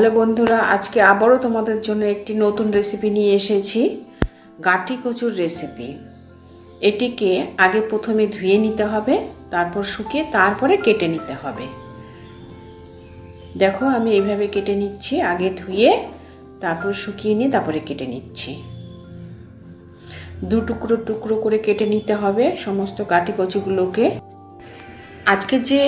Hello বন্ধুরা, আজকে আবারও তোমাদের জন্য একটি নতুন রেসিপি নিয়ে এসেছি গাটি কচুর রেসিপি এটিকে আগে প্রথমে ধুয়ে নিতে হবে, তারপর শুকিয়ে তারপরে কেটে নিতে হবে। দেখো, আমি এইভাবে কেটে নিচ্ছি, আগে ধুয়ে তারপর শুকিয়ে নিয়ে তারপরে কেটে নিচ্ছি। দু টুকরো টুকরো করে কেটে নিতে হবে সমস্ত গাটি কচুগুলোকে। আজকে যে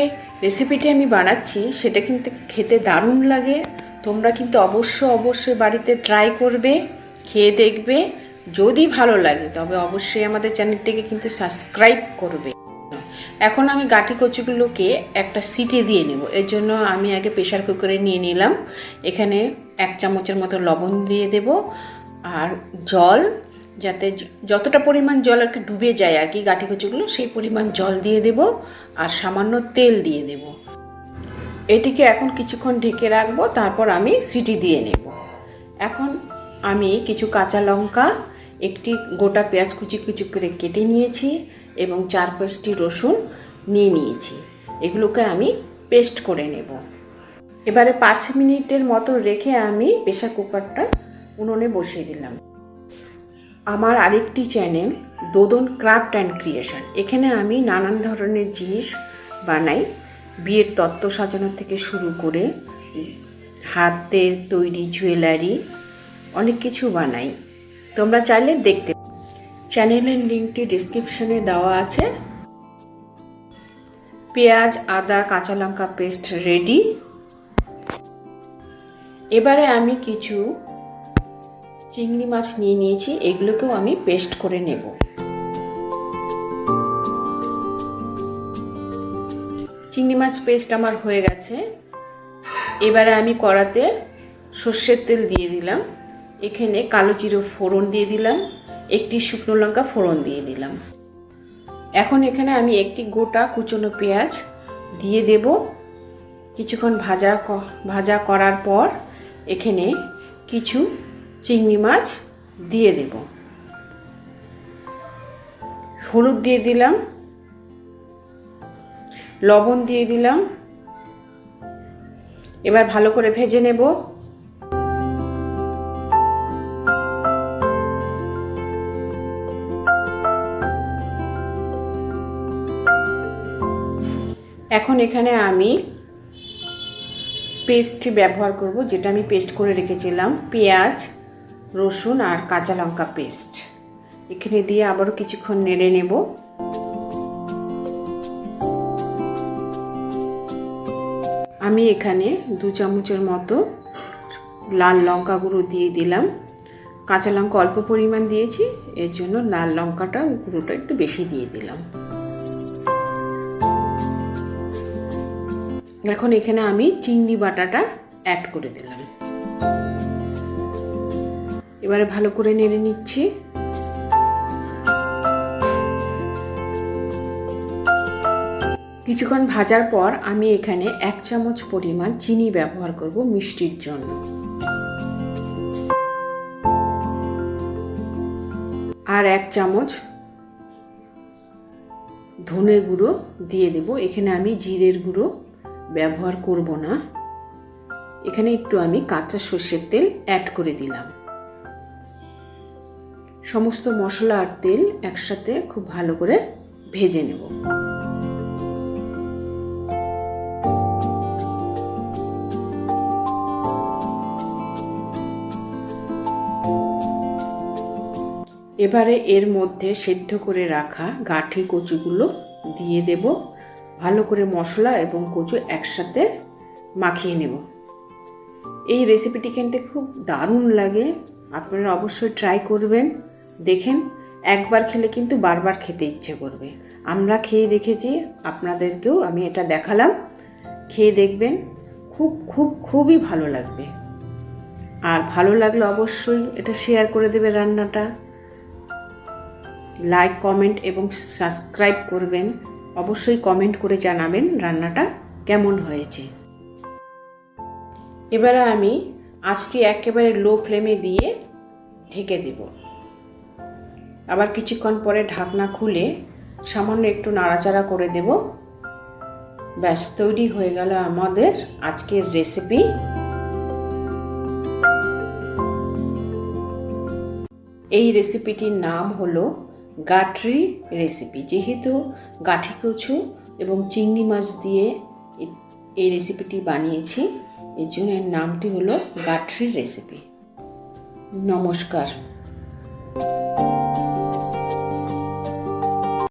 রেসিপিটি আমি বানাচ্ছি, সেটা কিন্তু খেতে দারুণ লাগে তোমরা কিন্তু অবশ্য অবশ্যই বাড়িতে ট্রাই করবে, খেয়ে দেখবে, যদি ভালো লাগে, তবে অবশ্যই আমাদের চ্যানেলটিকে কিন্তু সাবস্ক্রাইব করবে। এখন আমি গাঠি কচুগুলোকে একটা সিটি দিয়ে নেব, এর জন্য আমি আগে প্রেশার কুকারে নিয়ে নিলাম, এখানে এক চামচের মতো লবণ দিয়ে দেব, আর জল, যাতে যতটা পরিমাণ জল আর কি ডুবে যায় আর কি গাঠি কচুগুলো, সেই পরিমাণ জল দিয়ে দেব, আর সামান্য তেল দিয়ে দেব। এটিকে এখন কিছুক্ষণ ঢেকে রাখব, তারপর আমি সিটি দিয়ে নেব। এখন আমি কিছু কাঁচা লঙ্কা, একটি গোটা পেঁয়াজ কুচি কুচি করে কেটে নিয়েছি এবং চার পাঁচটি রসুন নিয়ে নিয়েছি। এগুলোকে আমি পেস্ট করে নেব। এবারে পাঁচ মিনিটের মতো রেখে আমি প্রেশার কুকারটা উনুনে বসিয়ে দিলাম। আমার আরেকটি চ্যানেল, দোদন ক্রাফট অ্যান্ড ক্রিয়েশন। এখানে আমি নানান ধরনের জিনিস বানাই। বিয়ের তত্ত্ব সাজানো থেকে শুরু করে হাতের তৈরি জুয়েলারি, অনেক কিছু বানাই। তোমরা চাইলে দেখতে চ্যানেলের লিঙ্কটি ডিসক্রিপশনে দেওয়া আছে। পেঁয়াজ, আদা, কাঁচা লঙ্কা পেস্ট রেডি। এবারে আমি কিছু চিংড়ি মাছ নিয়ে নিয়েছি, এগুলোকেও আমি পেস্ট করে নেব। চিংড়ি মাছ পেস্ট আমার হয়ে গেছে। এবারে আমি কড়াতে সর্ষের তেল দিয়ে দিলাম। এখানে কালো জিরো ফোড়ন দিয়ে দিলাম, একটি শুকনো লঙ্কা ফোড়ন দিয়ে দিলাম। এখন এখানে আমি একটি গোটা কুচনো পেঁয়াজ দিয়ে দেব। কিছুক্ষণ ভাজা ভাজা করার পর এখানে কিছু চিংড়ি মাছ দিয়ে দেব। হলুদ দিয়ে দিলাম। লবণ দিয়ে দিলাম। এবার ভালো করে ভেজে নেব। এখন এখানে আমি পেস্ট ব্যবহার করব, যেটা আমি পেস্ট করে রেখেছিলাম। পেঁয়াজ, রসুন আর কাঁচা লঙ্কা পেস্ট। এখানে দিয়ে আবারও কিছুক্ষণ নেড়ে নেব। আমি এখানে দু চামচের মতো লাল লঙ্কা গুঁড়ো দিয়ে দিলাম। কাঁচা লঙ্কা অল্প পরিমাণ দিয়েছি, এর জন্য লাল লঙ্কাটা গুঁড়োটা একটু বেশি দিয়ে দিলাম। এখন এখানে আমি চিংড়ি বাটাটা অ্যাড করে দিলাম। এবারে ভালো করে নেড়ে নিচ্ছি। কিছুক্ষণ ভাজার পর আমি এখানে এক চামচ পরিমাণ চিনি ব্যবহার করব মিষ্টির জন্য। আর এক চামচ ধনে গুঁড়ো দিয়ে দেব। এখানে আমি জিরের গুঁড়ো ব্যবহার করব না। এখানে একটু আমি কাঁচা সর্ষের তেল অ্যাড করে দিলাম। সমস্ত মশলা আর তেল একসাথে খুব ভালো করে ভেজে নেব। এবারে এর মধ্যে সেদ্ধ করে রাখা গাঠি কচুগুলো দিয়ে দেব। ভালো করে মশলা এবং কচু একসাথে মাখিয়ে নেব। এই রেসিপিটি খেতে খুব দারুণ লাগে। আপনারা অবশ্যই ট্রাই করবেন। দেখেন, একবার খেলে কিন্তু বারবার খেতে ইচ্ছে করবে। আমরা খেয়ে দেখেছি, আপনাদেরকেও আমি এটা দেখালাম। খেয়ে দেখবেন, খুব খুব, খুবই ভালো লাগবে। আর ভালো লাগলে অবশ্যই এটা শেয়ার করে দেবে রান্নাটা। লাইক কমেন্ট এবং সাবস্ক্রাইব করবেন। অবশ্যই কমেন্ট করে জানাবেন রান্নাটা কেমন হয়েছে। এবারে আমি আঁচটি একেবারে লো ফ্লেমে দিয়ে ঢেকে দেব। আবার কিছুক্ষণ পরে ঢাকনা খুলে সামান্য একটু নাড়াচাড়া করে দেব। ব্যাস, তৈরি হয়ে গেল আমাদের আজকের রেসিপি এই রেসিপিটির নাম হলো গাটরি রেসিপি যেহেতু গাঠি কচু এবং চিংড়ি মাছ দিয়ে এই রেসিপিটি বানিয়েছি, এর জন্য এর নামটি হলো গাঠরির রেসিপি নমস্কার।